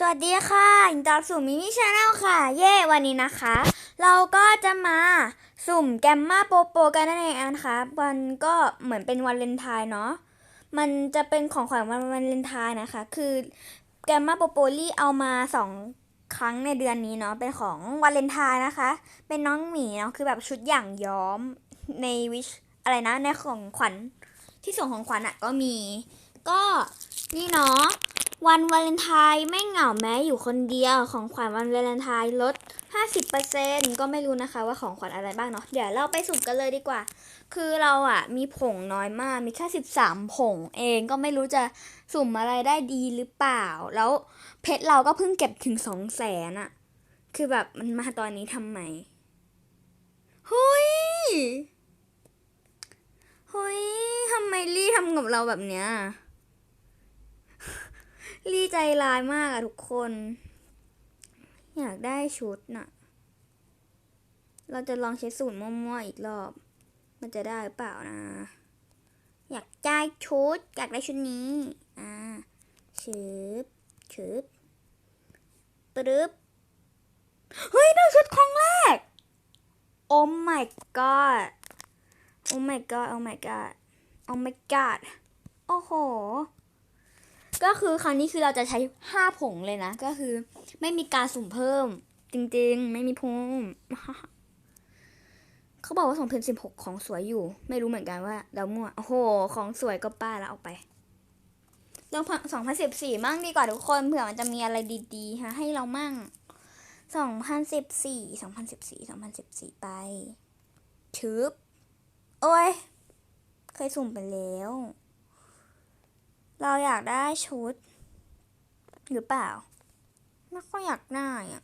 สวัสดีค่ะยินดีต้อนรับสู่มิมิชาแนลค่ะ เย้วันนี้นะคะ เราก็จะมาสุ่มแกมมาโปโปกันนั่นเองนะคะวันก็เหมือนเป็นวันเลนไทน์เนาะ มันจะเป็นของขวัญวันวันเลนไทน์นะคะ คือแกมมาโปโปลี่เอามาสองครั้งในเดือนนี้เนาะ เป็นของวันเลนไทน์นะคะ เป็นน้องหมีเนาะ คือแบบชุดอย่างย้อมในวิชอะไรนะ ในของขวัญที่ส่งของขวัญอะก็มี ก็นี่เนาะ วันวาเลนไทน์ไม่เหงาแม้อยู่คนเดียวของขวัญวันวาเลนไทน์ลด 50%ก็ไม่รู้นะคะว่าของขวัญอะไรบ้างเนาะเดี๋ยวเราไปสุ่มกันเลยดีกว่า คือเราอะมีผงน้อยมากมีแค่ 13 ผงเองก็ไม่รู้จะสุ่มอะไรได้ดีหรือเปล่า แล้วเพชรเราก็เพิ่งเก็บถึง 2 0 0แสนอะคือแบบมันมาตอนนี้ทำไมเฮ้ยเฮ้ยทำไมลี่ทำกับเราแบบเนี้ย ลี่ใจร้ายมากอะทุกคน อยากได้ชุดน่ะ เราจะลองใช้สูตรมั่วๆอีกรอบ มันจะได้หรือเปล่านะ อยากได้ชุด อยากได้ชุดนี้ อ่าชืบชืบปรึบเฮ้ยได้ชุดครั้งแรก โอ้ my god โอ้ my god โอ้ my god โอ้ my god โอ้โห ก็คือครั้งนี้คือเราจะใช้ห้าผงเลยนะ ก็คือไม่มีการสุ่มเพิ่ม จริงๆ ไม่มีพุ่มเขาบอกว่าสองพันสิบหกของสวยอยู่ ไม่รู้เหมือนกันว่าเรามั่วโอ้โห ของสวยก็ป้าแล้วเอาไปลองสองพันสิบสี่มั่งดีกว่าทุกคนเผื่อมันจะมีอะไรดีๆฮะให้เรามั่งสองพันสิบสี่สองพันสิบสี่สองพันสิบสี่ไปชืบโอ้ย เคยสุ่มไปแล้ว เราอยากได้ชุด หรือเปล่า ไม่ค่อยอยากได้อะ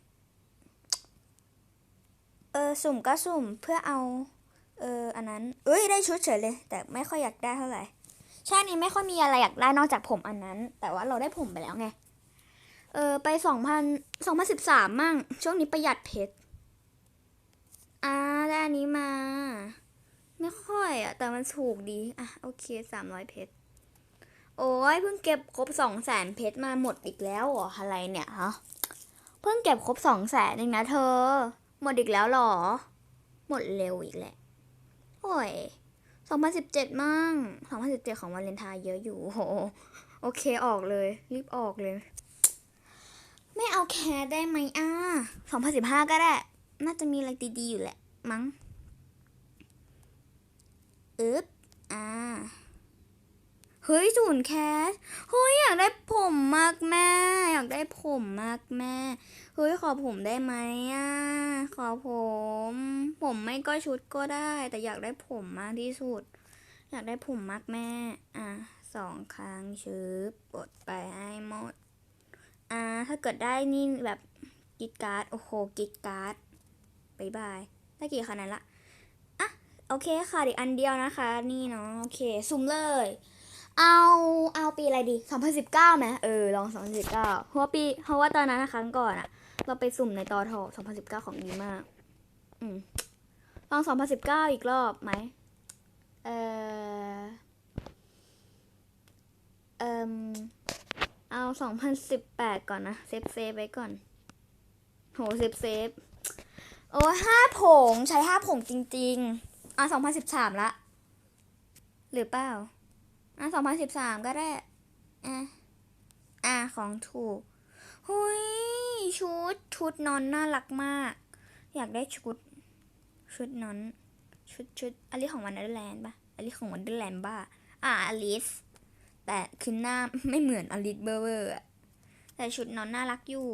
เออสุ่มก็สุ่มเพื่อเอา เอออันนั้น เอ้ยได้ชุดเฉยเลย แต่ไม่ค่อยอยากได้เท่าไหร่ชาตินี้ไม่ค่อยมีอะไรอยากได้นอกจากผมอันนั้น แต่ว่าเราได้ผมไปแล้วไง เออไปสองพันสองพันสิบสามมั่ง ช่วงนี้ประหยัดเพชรอ่าได้อันนี้มา ไม่ค่อยอะแต่มันถูกดี อะ โอเคสามร้อยเพชร โอ้ยเพิ่งเก็บครบสองแสนเพชรมาหมดอีกแล้วเหรออะไรเนี่ยฮะเพิ่งเก็บครบสองแสนเองนะเธอ หมดอีกแล้วหรอ หมดเร็วอีกแหละ โอ้ยสองพันสิบเจ็ดมั่งสองพันสิบเจ็ดของวาเลนไทน์เยอะอยู่โหโอเคออกเลย รีบออกเลย ไม่เอาแคร์ได้ไหมอะสองพันสิบห้าก็ได้ น่าจะมีอะไรดีๆอยู่แหละ มั้งอึ๊บอ่า เฮ้ยศูนย์แคสเฮ้ยอยากได้ผมมากแม่ อยากได้ผมมากแม่ เฮ้ยขอผมได้ไหมอะ ขอผม ผมไม่ก็ชุดก็ได้ แต่อยากได้ผมมากที่สุด อยากได้ผมมากแม่ อะสองครั้งชืบกดไปให้หมด อ่า ถ้าเกิดได้นี่แบบกิดการ์ด โอ้โหกิดการ์ดบายบาย ได้กี่คะแนนละ อะ โอเคค่ะอีกอันเดียวนะคะ นี่เนาะ โอเค ซุ่มเลย เอาเอาปีอะไรดี 2019ไหมเออลอง 2019 เพราะว่าปี เพราะว่าตอนนั้นนะครั้งก่อนอะเราไปสุ่มในตอทอ2019 ของดีมาก อืมลอง 2019 อีกรอบไหมเออเอมเอา 2018 ก่อนนะ เซฟเซฟไว้ก่อน โห เซฟเซฟโอ้ห้าผง ใช้ห้าผงจริง ๆ อะ2013 ละ หรือเปล่า อะสองพันสิบสามก็ได้ อะ อะ ของถูกหุยชุด ชุดนอนน่ารักมาก อยากได้ชุด ชุดนอน ชุดชุดอลิของวันเดอร์แลนด์ปะอลิของวันเดอร์แลนด์บ้า อะอลิส แต่คือหน้าไม่เหมือนอลิสเบอร์เวอร์อะแต่ชุดนอนน่ารักอยู่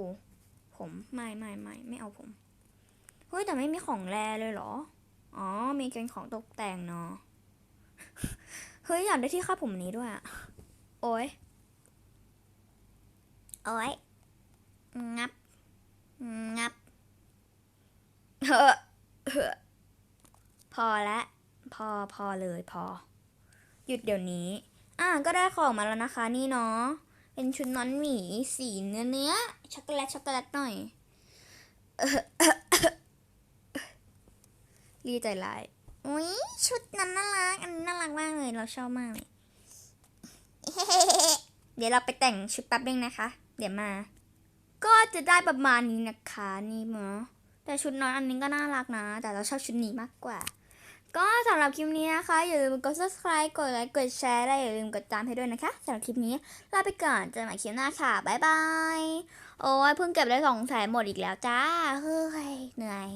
ผมไม่ไม่ไม่ไม่เอาผมเฮ้ยแต่ไม่มีของแรเลยเหรอ อ๋อ มีเป็นของตกแต่งเนาะ เฮ้ยอยากได้ที่คาดผมนี้ด้วยอะโอ้ยโอ้ยงับ งับเฮ้อเฮ้อพอละพอพอเลยพอ หยุดเดี๋ยวนี้ อะก็ได้ของมาแล้วนะคะนี่เนาะเป็นชุดนอนหมีสีเนื้อเนื้อช็อกโกแลตช็อกโกแลตหน่อยรีใจลาย อุ้ยชุดนั้นน่ารัก อันนี้น่ารักมากเลย เราชอบมากเลย เดี๋ยวเราไปแต่งชุดแป๊บนึงนะคะ เดี๋ยวมา ก็จะได้ประมาณนี้นะคะนี่เนาะแต่ชุดนอนอันนี้ก็น่ารักนะ แต่เราชอบชุดนี้มากกว่า ก็สำหรับคลิปนี้นะคะ อย่าลืมกด subscribe กดไลค์ กดแชร์และอย่าลืมกดตามให้ด้วยนะคะสำหรับคลิปนี้ลาไปก่อนเจอกันใหม่คลิปหน้าค่ะ บ๊ายบาย โอ้ยเพิ่งเก็บได้สองแสนหมดอีกแล้วจ้า เฮ้ย เหนื่อย